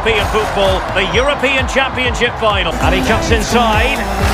European football, the European Championship final. And he cuts inside.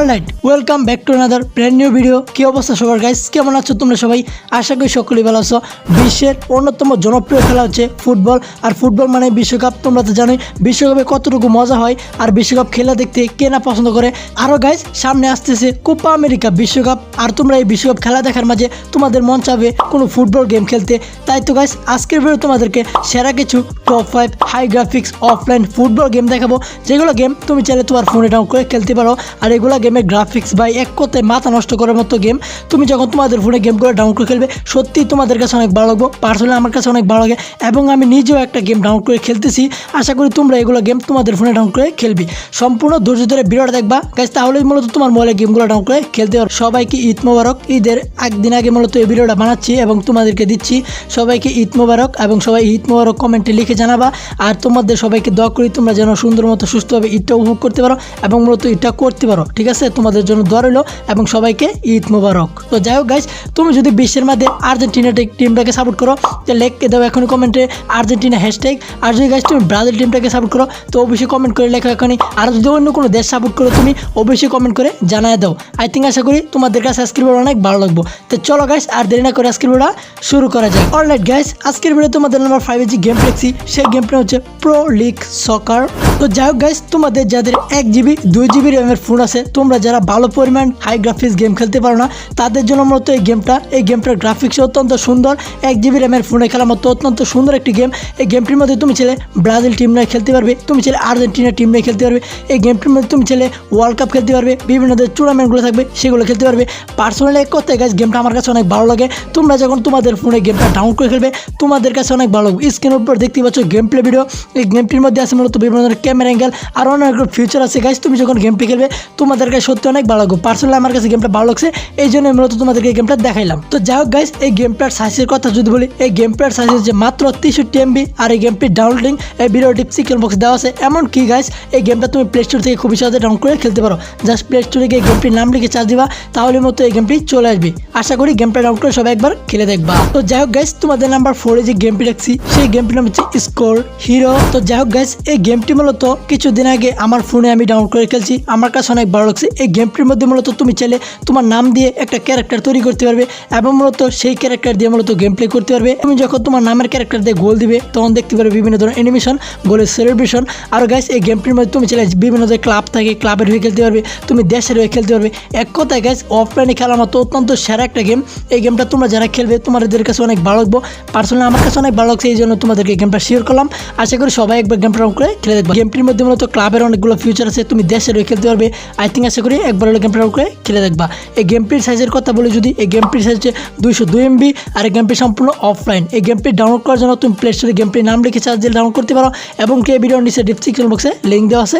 Alright welcome back to another brand new video কী অবস্থা সবার guys কেমন আছো তোমরা সবাই? আশা করি সকলেই ভালো আছো। বিশ্বের অন্যতম জনপ্রিয় খেলা হচ্ছে ফুটবল। আর ফুটবল মানে বিশ্বকাপ, তোমরা তো জানোই, বিশ্বকাপে কতটুকু মজা হয় আর বিশ্বকাপ খেলা দেখতে কে না পছন্দ করে। আরও গাইস সামনে আসতেছে কোপা আমেরিকা বিশ্বকাপ। আর তোমরা এই বিশ্বকাপ খেলা দেখার মাঝে তোমাদের মন চাবে কোনো ফুটবল গেম খেলতে। তাই তো গাইস আজকের ভিডিও তোমাদেরকে সেরা কিছু top five high graphics offline football game দেখাবো। যেগুলো গেম তুমি চাইলে তোমার ফোনে ডাউন করে খেলতে পারো। আর এগুলো গেমের গ্রাফিক্স বা এক কথায় মাথা নষ্ট করার মতো গেম তুমি যখন তোমাদের ফোনে গেমগুলো ডাউন করে খেলবে, সত্যিই তোমাদের কাছে অনেক ভালো লাগবে। পার্সোনালি আমার কাছে অনেক ভালো লাগে এবং আমি নিজেও একটা গেম ডাউন করে খেলতেছি। আশা করি তোমরা এগুলো গেম তোমাদের ফোনে ডাউন করে খেলবি। সম্পূর্ণ ধৈর্য ধরে ভিডিওটা দেখবা। গাইজ তাহলেই মূলত তোমার মোবাইলে গেমগুলো ডাউন করে খেলতে পারো সবাইকে ঈদ মোবারক। ঈদের একদিন আগে মূলত এই ভিডিওটা বানাচ্ছি এবং তোমাদেরকে দিচ্ছি। সবাইকে ঈদ মোবারক এবং সবাই ঈদ মোবারক কমেন্টে লিখে জানাবা। আর তোমাদের সবাইকে দোয়া করি তোমরা যেন সুন্দর মতো সুস্থভাবে ঈদটা উপভোগ করতে পারো এবং মূলত ঈদটা করতে পারো। ঠিক আছে? তোমাদের জন্য দোয়া রইল এবং সবাইকে ঈদ মোবারক। তো যাই হোক গাইজ তুমি যদি বিশ্বের মধ্যে আর্জেন্টিনা টিমটাকে সাপোর্ট করো, তো লেখকে দাও এখনই কমেন্টে আর্জেন্টিনা হ্যাশট্যাগ আর যদি গাইজ তুমি ব্রাজিল টিমটাকে সাপোর্ট করো, তো অবশ্যই কমেন্ট করে লেখো এখনই। আর যদি অন্য কোনো দেশ সাপোর্ট করো তুমি, অবশ্যই কমেন্ট করে জানায় দাও। আই থিঙ্ক আশা করি তোমাদের কাছে আজকের ভিডিও অনেক ভালো লাগবো। তো চলো গাইজ আর দেরি না করে আজকের ভিডিওটা শুরু করা যায় অলরাইট গাইজ আজকের ভিডিও তোমাদের নাম্বার ফাইভে যে গেম দেখছি সেই গেম প্লে হচ্ছে প্রো লিগ সকার তো যাই হোক গাইজ তোমাদের যাদের এক জিবি দুই জিবি র্যামের ফোন আছে, তোমরা যারা ভালো পরিমাণ হাই গ্রাফিক্স গেম খেলতে পারো না, তাদের জন্য মূলত এই গেমটা এই গেমটার গ্রাফিক্স অত্যন্ত সুন্দর। এক জিবি র্যামের ফোনে খেলার মতো অত্যন্ত সুন্দর একটি গেম এই গেমটির মধ্যে তুমি ছেলে ব্রাজিল টিম নিয়ে খেলতে পারবে, তুমি ছেলে আর্জেন্টিনা টিম নিয়ে খেলতে পারবে, এই গেমটির মধ্যে তুমি ছেলে ওয়ার্ল্ড কাপ খেলতে পারবে, বিভিন্ন ধরনের টুর্নামেন্টগুলো থাকবে, সেগুলো খেলতে পারবে। পার্সোনালি এক কথায় গাছ গেমটা আমার কাছে অনেক ভালো লাগে। তোমরা যখন তোমাদের ফোনে গেমটা ডাউন করে খেলবে, তোমাদের কাছে অনেক ভালো লাগবে। স্ক্রিনের উপর দেখতে পাচ্ছ গেম প্লে ভিডিও এই গেমটির মধ্যে আছে মূলত বিভিন্ন ধরনের ক্যামেরা অ্যাঙ্গেল আর অনেক ফিউচার আছে গাইজ তুমি যখন গেমটি খেলবে, তোমাদের কাছে সত্যি অনেক ভালো লাগবে পার্সোনালি আমার কাছে গেমটা ভালো লাগছে, এই জন্য মূলত তোমাদেরকে এই গেমটা দেখাইলাম। তো যাই হোক গাইজ এই গেমটার সাইজের কথা যদি বলি, এই গেমটার সাইজ হচ্ছে মাত্র তেষট্টি এমবি আর এই গেমটির ডাউনলোডিং এই ভিডিওটি সিকেল বক্স দেওয়া আছে। এমন কি গাইজ এই গেমটা তুমি প্লে স্টোর থেকে খুবই সহজে ডাউন করে খেলতে পারো। জাস্ট প্লে স্টোরে গিয়ে গেমটির নাম লিখে চার্জ দিবা, তাহলে মতো এই গেমটি চলে আসবে। আশা করি গেমটা ডাউন করে সবাই একবার খেলে দেখবা। তো যাই হোক গাইজ তোমাদের নাম্বার ফোরে যে গেমটি রাখছি, সেই গেমটির নাম হচ্ছে স্কোর হিরো তো যাই হোক গাইজ এই গেমটি মূলত কিছুদিন আগে আমার ফোনে আমি ডাউন করে খেলছি। আমার কাছে অনেক ভালো লাগছে। এই গেমটির মধ্যে মূলত তুমি চাইলে তোমার নাম দিয়ে একটা ক্যারেক্টার তৈরি করতে পারবে এবং মূলত সেই ক্যারেক্টার দিয়ে মূলত গেম প্লে করতে পারবে। তুমি যখন তোমার নামের ক্যারেক্টার দিয়ে গোল দিবে, তখন দেখতে পারবে বিভিন্ন ধরনের অ্যানিমেশন গোলের সেলিব্রেশন আর গাইস এই গেমটির মধ্যে তুমি চাইলে বিভিন্ন ধরনের ক্লাব থাকে ক্লাবের হয়ে খেলতে পারবে, তুমি দেশের হয়ে খেলতে পারবে। এক কথায় গাইস অফলাইনে খেলার মতো অত্যন্ত সেরা একটা গেম এই গেমটা তোমরা যারা খেলবে, তোমাদের কাছে অনেক ভালো লাগবে। পার্সোনালি আমার কাছে অনেক ভালো লাগছে, এই জন্য তোমাদেরকে গেমটা শেয়ার করলাম। আশা করি সবাই একবার গেমটা রাউন্ড করে খেলে দেখবে। গেমটির মধ্যে মূলত ক্লাবের অনেকগুলো ফিউচার আছে, তুমি দেশের হয়ে খেলতে পারবে। আই থিঙ্ক আশা করি একবার হলে গেমটা করে খেলে দেখবা। এই গেমটির সাইজের কথা বলে যদি, এই গেমটির সাইজ হচ্ছে দুইশো দুই এমবি আর এই গেমটি সম্পূর্ণ অফলাইন এই গেমটি ডাউনলোড করার জন্য তুমি প্লে স্টোরে গেমটির নাম লিখে চার্জ দিয়ে ডাউনলোড করতে পারো এবং কে ভিডিওর নিচে ডিসক্রিপশন বক্সে লিঙ্ক দেওয়া আছে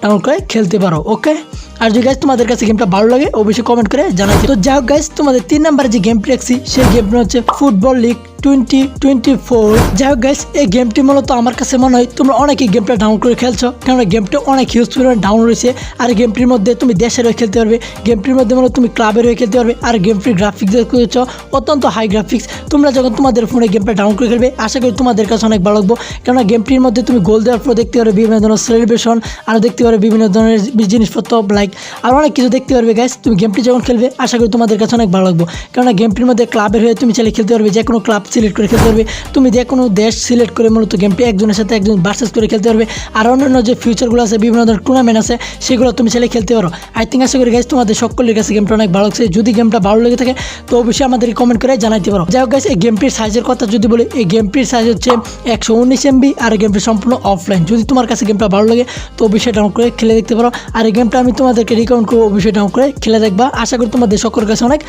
ডাউনলোড করে খেলতে পারো ওকে আর যদি গাইজ তোমাদের কাছে গেমটা ভালো লাগে, অবশ্যই কমেন্ট করে জানাই তো যাই হোক গাইজ তোমাদের তিন নাম্বারে যে গেমটি রাখছি সেই গেমটা হচ্ছে football league twenty twenty four যাই হোক গাইজ এই গেমটি মূলত আমার কাছে মনে হয় তোমরা অনেকেই গেমটা ডাউনলোড করে খেলছো, কেননা গেমটা অনেক হিউজ পরিমাণে ডাউনলোড রয়েছে আর গেমটির মধ্যে তুমি দেশের হয়ে খেলতে পারবে গেমটির মধ্যে মূলত তুমি ক্লাবের হয়ে খেলতে পারবে। আর গেমটির গ্রাফিক্স করেছ, অত্যন্ত হাই গ্রাফিক্স তোমরা যখন তোমাদের ফোনে গেমটা ডাউনলোড করে খেলবে, আশা করি তোমাদের কাছে অনেক ভালো লাগবে। কেননা গেমটির মধ্যে তুমি গোল দেওয়ার পর দেখতে পারবে বিভিন্ন ধরনের সেলিব্রেশন আরও দেখতে পারবে বিভিন্ন ধরনের জিনিসপত্র লাইক আর অনেক কিছু দেখতে পারবে গাইস তুমি গেমটি যখন খেলবে, আশা করি তোমাদের কাছে অনেক ভালো লাগবে। কেননা গেমটির মধ্যে ক্লাবের হয়ে তুমি চাইলে খেলতে পারবে যে কোনো ক্লাব সিলেক্ট করে খেলতে পারবে। তুমি যে কোনো দেশ সিলেক্ট করে মূলত গেমটি একজনের সাথে একজন ভার্সেস করে খেলতে পারবে। আর অন্যান্য যে ফিউচারগুলো আছে, বিভিন্ন ধরনের টুর্নামেন্ট আছে, সেগুলো তুমি চাইলে খেলতে পারো। আই থিঙ্ক আশা করি গাইস তোমাদের সকলের কাছে গেমটা অনেক ভালো লাগছে। যদি গেমটা ভালো লেগে থাকে, তো অবশ্যই আমাদেরকে কমেন্ট করে জানাইতে পারো। যাই হোক গাইস এই গেমটির সাইজের কথা যদি বলি, এই গেমটির সাইজ হচ্ছে একশো উনিশ এমবি আর গেমটি সম্পূর্ণ অফলাইন যদি তোমার কাছে গেমটা ভালো লাগে, তো অবশ্যই ডাউনলোড করে খেলে দেখতে পারো। আর এই গেমটা আমি তোমাদেরকে রিকমেন্ড করব, অবশ্যই ডাউনলোড করে খেলে দেখবা। আশা করি তোমাদের সকলের কাছে অনেক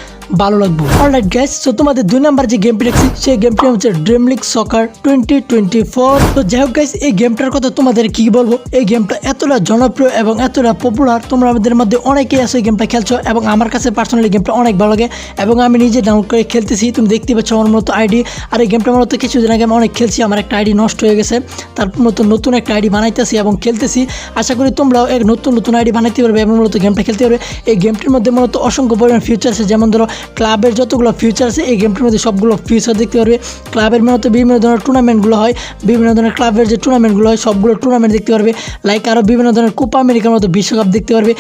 ভালো লাগবে। অলরাইট গ্যাস সো তোমাদের দুই নাম্বার যে গেমটি রাখছি সেই সেই গেমটি হচ্ছে dream league soccer twenty twenty four তো যাই হোক গাইস এই গেমটার কথা তোমাদের কি বলব? এই গেমটা এতটা জনপ্রিয় এবং এতটা পপুলার তোমরা আমাদের মধ্যে অনেকেই আছে এই গেমটা খেলছো এবং আমার কাছে পার্সোনালি গেমটা অনেক ভালো লাগে এবং আমি নিজে ডাউনলোড করে খেলতেছি, তুমি দেখতে পাচ্ছ আমার মতো আইডি আর এই গেমটা মূলত কিছুদিন আগে আমি অনেক খেলছি, আমার একটা আইডি নষ্ট হয়ে গেছে তারপর মতো নতুন একটা আইডি বানাইতেছি এবং খেলতেছি। আশা করি তোমরাও এক নতুন নতুন আইডি বানাইতে পারবে এবং মূলত গেমটা খেলতে পারবে। এই গেমটির মধ্যে মূলত অসংখ্য পরিমাণ ফিউচার আছে, যেমন ধরো ক্লাবের যতগুলো ফিউচার আছে, এই গেমটির মধ্যে সবগুলো ফিউচার দেখতে পারবে ক্লাবের মূলত বিভিন্ন ধরনের টুর্নামেন্টগুলো হয়। বিভিন্ন ধরনের ক্লাবের যে টুর্নামেন্টগুলো হয়, সবগুলো টুর্নামেন্ট দেখতে পারবে। লাইক আরও বিভিন্ন ধরনের কোপা আমেরিকার মতো বিশ্বকাপ দেখতে পারবে।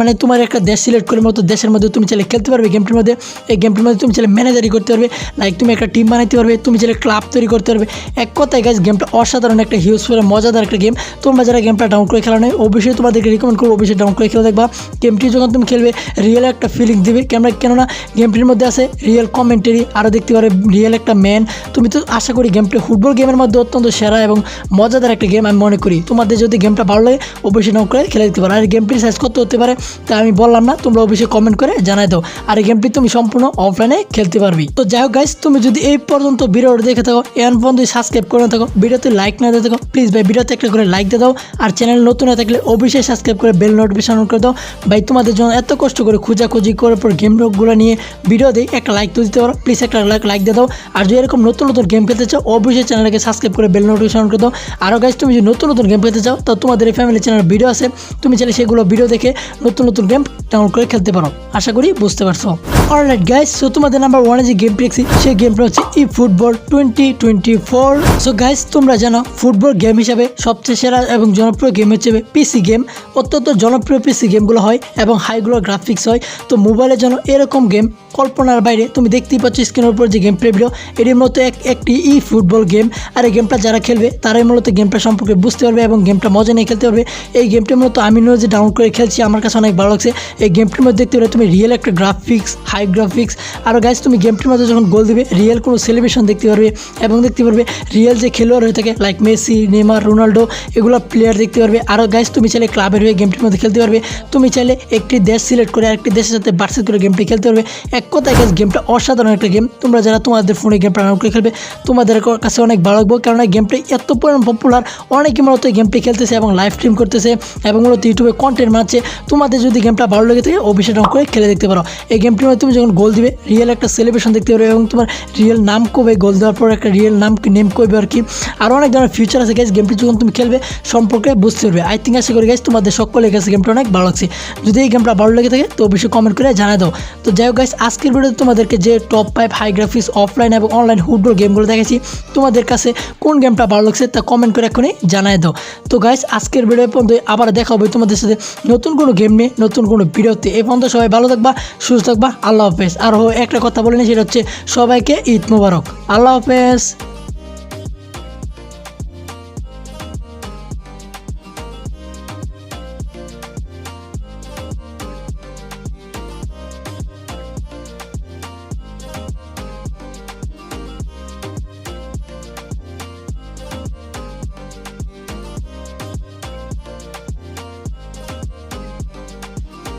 মানে তোমার একটা দেশ সিলেক্ট করে মতো দেশের মধ্যে তুমি চাইলে খেলতে পারবে গেমটির মধ্যে। এই গেমটির মধ্যে তুমি চাইলে ম্যানেজারি করতে পারবে। লাইক তুমি একটা টিম বানাইতে পারবে, তুমি চাইলে ক্লাব তৈরি করতে পারবে। এক কথায় গাছ গেমটা অসাধারণ একটা হিউজফুল মজাদার একটা গেম তোমরা যারা গেমটা ডাউন করে খেলা নেই, অবশ্যই তোমাদেরকে রিকমেন্ড করব, অবশ্যই ডাউন করে খেলে দেখবা। গেমটি যখন তুমি খেলবে রিয়েল একটা ফিলিং দিবে। ক্যামেরা কেননা গেমটির মধ্যে আছে রিয়েল কমেন্টারি আরও দেখতে পারবে রিয়েল একটা ম্যান তুমি তো আশা করি গেমটি ফুটবল গেমের মধ্যে অত্যন্ত সেরা এবং মজাদার একটা গেম আমি মনে করি। তোমাদের যদি গেমটা ভালো লাগে, অবশ্যই ডাউন করে খেলে দিতে পারো। আর গেমটির সাইজ কত হতে পারে, তা আমি বললাম না, তোমরা অবশ্যই কমেন্ট করে জানাই দাও। আর এই গেমটি তুমি সম্পূর্ণ অফলাইনে খেলতে পারবি। তো যাই হোক গাইস তুমি যদি এই পর্যন্ত ভিডিওটা দেখে থাকো এন পর্যন্ত সাবস্ক্রাইব করে থাকো, ভিডিওতে লাইক না দিয়ে থাকো প্লিজ ভাই ভিডিওতে একটা করে লাইক দিয়ে দাও। আর চ্যানেল নতুন হয়ে থাকলে অবশ্যই সাবস্ক্রাইব করে বেল নোটিফিকেশন অন করে দাও। ভাই, তোমাদের জন্য এত কষ্ট করে খোঁজাখুঁজি করার পর গেমগুলো নিয়ে ভিডিও দিই একটা লাইক তো দিতে পারো। প্লিজ একটা লাইক দিয়ে দাও। আর যদি এরকম নতুন নতুন গেম খেলতে চাও, অবশ্যই চ্যানেলকে সাবস্ক্রাইব করে বেল নোটিফিকেশন করে দাও। আরও গাইজ তুমি যদি নতুন নতুন গেম খেলতে চাও, তো তোমাদের এই ফ্যামিলি চ্যানেল ভিডিও আছে। তুমি চাইলে সেগুলো ভিডিও দেখে নতুন নতুন গেম ডাউনলোড করে খেলতে পারো। আশা করি বুঝতে পারছ। অলরাইট গাইজ সো তোমাদের নাম্বার ওয়ানে যে গেমটি দেখছি, সেই গেমটা হচ্ছে E football twenty twenty four so guys তোমরা জানো ফুটবল গেম হিসাবে সবচেয়ে সেরা এবং জনপ্রিয় গেম হচ্ছে পিসি গেম অত্যন্ত জনপ্রিয় পিসি গেমগুলো হয় এবং হাইগুলো গ্রাফিক্স হয়। তো মোবাইলে যেন এরকম গেম কল্পনার বাইরে, তুমি দেখতেই পাচ্ছ স্ক্রিনের উপর যে গেম প্লে ভিডিও এটির মতো এক, একটি ই ফুটবল গেম। আর এই গেমটা যারা খেলবে, তারাই মূলত গেমটা সম্পর্কে বুঝতে পারবে এবং গেমটা মজা নিয়ে খেলতে পারবে। এই গেমটি মূলত আমি যে ডাউনলোড করে খেলছি, আমার কাছে অনেক ভালো লাগছে। এই গেমটির মধ্যে দেখতে পারবে তুমি রিয়েল একটা গ্রাফিক্স হাই গ্রাফিক্স আর গাইজ তুমি গেমটির মধ্যে যখন গোল দিবে রিয়েল কোনো সেলিব্রেশন দেখতে পারবে এবং দেখতে পারবে রিয়েল যে খেলোয়াড় হয়ে থাকে লাইক মেসি নেমার রোনাল্ডো, এগুলো প্লেয়ার দেখতে পারবে। আরও গাইজ তুমি চাইলে ক্লাবের হয়ে গেমটির মধ্যে খেলতে পারবে। তুমি চাইলে একটি দেশ সিলেক্ট করে আরেকটি দেশের সাথে বার্সেট করে গেমটি খেলতে পারবে। এক কথায় গাইজ গেমটা অসাধারণ একটা গেম তোমরা যারা তোমাদের ফোনে গেমটা ডাউনলোড করে খেলবে। তোমাদের কাছে অনেক ভালো লাগবে কারণ এই গেমটা এত পরিমাণ পপুলার অনেকে মূলত এই গেমটি খেলতেছে এবং লাইভ স্ট্রিম করতেছে এবং মূলত ইউটিউবে কন্টেন্ট বানাচ্ছে। তোমাদের যদি গেমটা ভালো লেগে থাকে, অবশ্যই ডাউন করে খেলে দেখতে পারো। এই গেমটির মধ্যে তুমি যখন গোল দিবে রিয়েল একটা সেলিব্রেশন দেখতে পারবে এবং তোমার রিয়েল নাম কবে গোল দেওয়ার পর একটা রিয়েল নাম নেম করবে আর কি। আরও অনেক ধরনের ফিউচার আছে গাইজ গেমটি যখন তুমি খেলবে, সম্পর্কে বুঝতে পারবে। আই থিঙ্ক আশা করি গাইজ তোমাদের সকলের কাছে গেমটা অনেক ভালো লাগছে। যদি এই গেমটা ভালো লেগে থাকে, তো অবশ্যই কমেন্ট করে জানাই দাও। তো যাই হোক গাইজ আজকের ভিডিওতে তোমাদেরকে যে top five high graphics offline এবং অনলাইন ফুটবল গেমগুলো দেখেছি। তোমাদের কাছে কোন গেমটা ভালো লাগছে তা কমেন্ট করে এক্ষুনি জানাই দাও। তো গাইস আজকের ভিডিও পর্যন্ত আবার দেখা হবে তোমাদের সাথে নতুন কোনো গেম নিয়ে, নতুন কোনো ভিডিওতে এ পর্যন্ত সবাই ভালো থাকবা, সুস্থ থাকবা। আল্লাহ হাফেজ। আর একটা কথা বলে নি সেটা হচ্ছে সবাইকে ঈদ মুবারক। আল্লাহ হাফেজ।